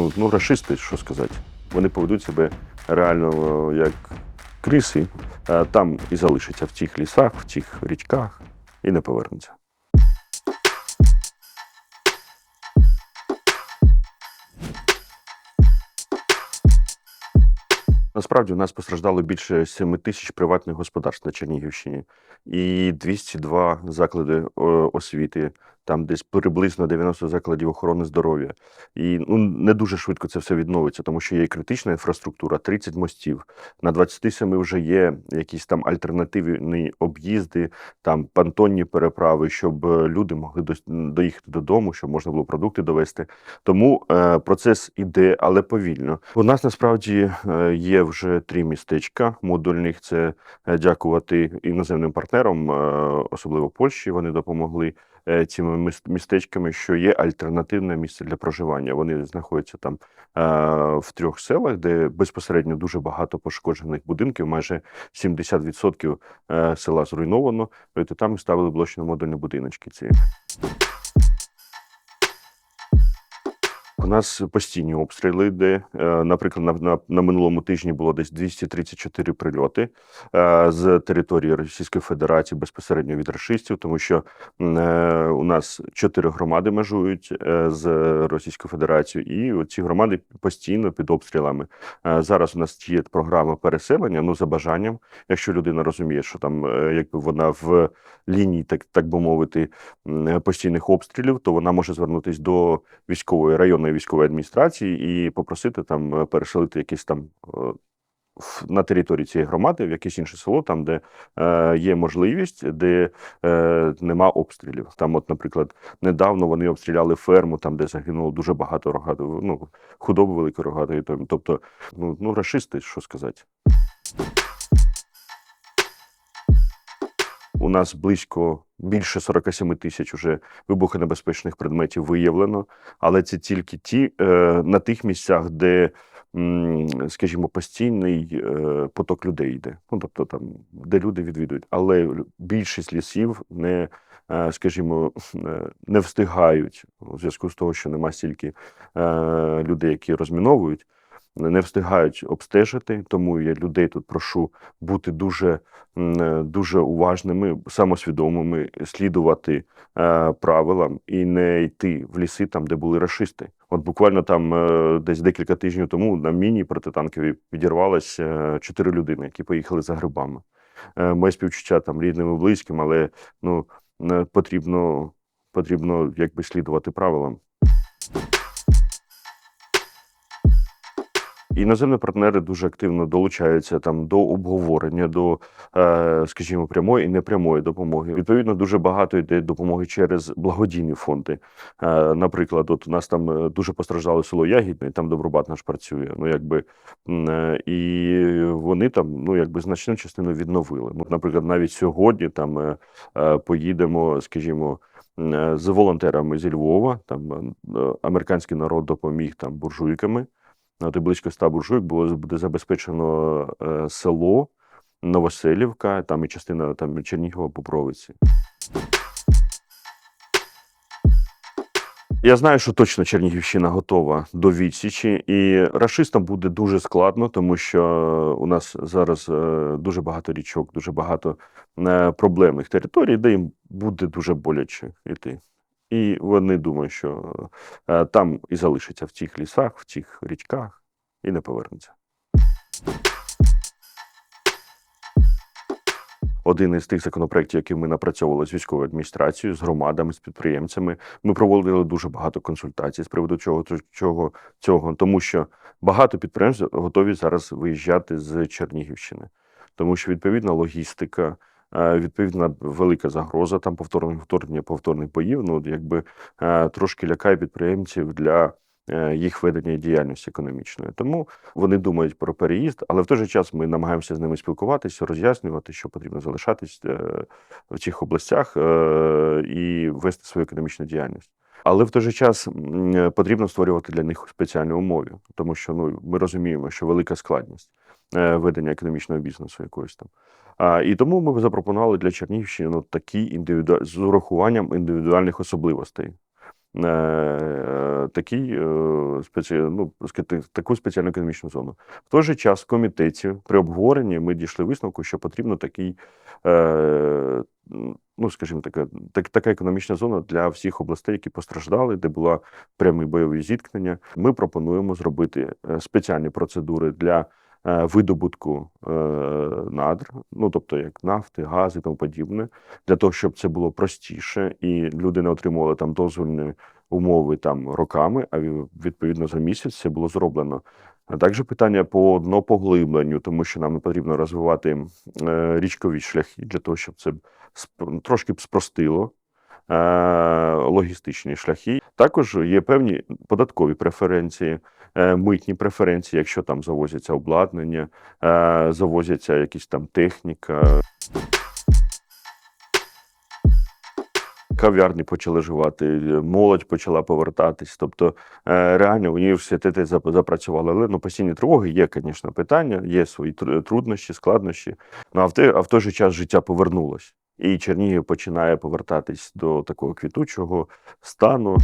ну, ну расисти, що сказати. Вони поведуть себе реально е, як криси, а там і залишаться в тих лісах, в тих річках і не повернуться. Насправді у нас постраждало більше 7 тисяч приватних господарств на Чернігівщині і 202 заклади освіти, там десь приблизно 90 закладів охорони здоров'я. І ну, не дуже швидко це все відновиться, тому що є і критична інфраструктура, 30 мостів. На 27 вже є якісь там альтернативні об'їзди, там понтонні переправи, щоб е, люди могли доїхати додому, щоб можна було продукти довести. Тому е, процес іде, але повільно. У нас насправді е, є вже три містечка модульних. Це е, дякувати іноземним партнерам, особливо Польщі. Вони допомогли цими міс- містечками, що є альтернативне місце для проживання. Вони знаходяться там е, в трьох селах, де безпосередньо дуже багато пошкоджених будинків. Майже 70% е, села зруйновано. То там ставили блочно-модульні будиночки. Ці. У нас постійні обстріли, де, е, наприклад, на, на, на минулому тижні було десь 234 прильоти е, з території Російської Федерації безпосередньо від рашистів, тому що е, у нас чотири громади межують з Російською Федерацією, і ці громади постійно під обстрілами. Зараз у нас є програма переселення, ну за бажанням, якщо людина розуміє, що там якби вона в лінії, так, так би мовити, постійних обстрілів, то вона може звернутися до військової районної військової адміністрації і попросити там е, переселити якісь там е, на території цієї громади в якесь інше село, там де е, є можливість, де е, нема обстрілів. Там, от, наприклад, недавно вони обстріляли ферму, там де загинуло дуже багато рогатого, ну худоби великої рогатої. Тобто, ну, ну расисти, що сказати. У нас близько більше 47 тисяч уже вибухонебезпечних предметів виявлено, але це тільки ті е, на тих місцях, де, скажімо, постійний е, поток людей йде. Ну тобто там, де люди відвідують. Але більшість лісів не, е, скажімо, не встигають у зв'язку з того, що нема стільки людей, які розміновують. Не встигають обстежити, тому я людей тут прошу бути дуже е, дуже уважними, самосвідомими, слідувати е, правилам і не йти в ліси там, де були рашисти. От буквально там е, десь декілька тижнів тому на міні протитанкові відірвалося е, чотири людини, які поїхали за грибами. Е, моє співчуття там рідним і близьким, але ну потрібно, потрібно якби слідувати правилам. Іноземні партнери дуже активно долучаються там до обговорення, до, е, скажімо, прямої і непрямої допомоги. Відповідно, дуже багато йде допомоги через благодійні фонди. Е, Наприклад, от у нас там е, дуже постраждало село Ягідне, там Добробат наш працює. Ну якби і вони там ну якби значну частину відновили. Ну, наприклад, навіть сьогодні там поїдемо, скажімо. З волонтерами зі Львова, там американський народ допоміг там буржуйками. От і близько ста буржуйок було буде забезпечено е, село Новоселівка, там і частина там Чернігова Бобровиці. Я знаю, що точно Чернігівщина готова до відсічі, і рашистам буде дуже складно, тому що у нас зараз е, дуже багато річок, дуже багато е, проблемних територій, де їм буде дуже боляче йти. І вони думають, що е, там і залишаться в тих лісах, в тих річках, і не повернуться. Один із тих законопроєктів, які ми напрацьовували з військовою адміністрацією, з громадами, з підприємцями. Ми проводили дуже багато консультацій з приводу чого, чого цього, тому що багато підприємств готові зараз виїжджати з Чернігівщини, тому що відповідна логістика. Е, Відповідна велика загроза там повторного вторгнення, повторних боїв. Ну, якби е, трошки лякає підприємців для е, їх ведення діяльності економічної. Тому вони думають про переїзд, але в той же час ми намагаємося з ними спілкуватися, роз'яснювати, що потрібно залишатись в цих областях і вести свою економічну діяльність. Але в той же час потрібно створювати для них спеціальні умови, тому що ну ми розуміємо, що велика складність ведення економічного бізнесу якогось там. А, і тому ми запропонували для Чернігівщини ну, такі індивіду... з урахуванням індивідуальних особливостей. е, такий, е, спеці... ну, таку спеціальну економічну зону. В той же час в комітеті при обговоренні ми дійшли висновку, що потрібно такий, е, ну скажімо, така, так, така економічна зона для всіх областей, які постраждали, де була прямі бойові зіткнення. Ми пропонуємо зробити е, спеціальні процедури для е, видобутку е, надр, ну тобто як нафти, гази і тому подібне, для того, щоб це було простіше і люди не отримували там дозвольні умови там роками, а відповідно за місяць це було зроблено. А також питання по днопоглибленню, тому що нам потрібно розвивати е, річкові шляхи для того, щоб це трошки б спростило е, логістичні шляхи. Також є певні податкові преференції, е, митні преференції, якщо там завозяться обладнання, е, завозяться якісь там техніка. Кав'ярні почали живати, молодь почала повертатись. Тобто е, реально університети запрацювали. Але ну, постійні тривоги є, звісно, питання, є свої труднощі, складнощі. Ну а в, те, а в той же час життя повернулось. І Чернігів починає повертатись до такого квітучого стану.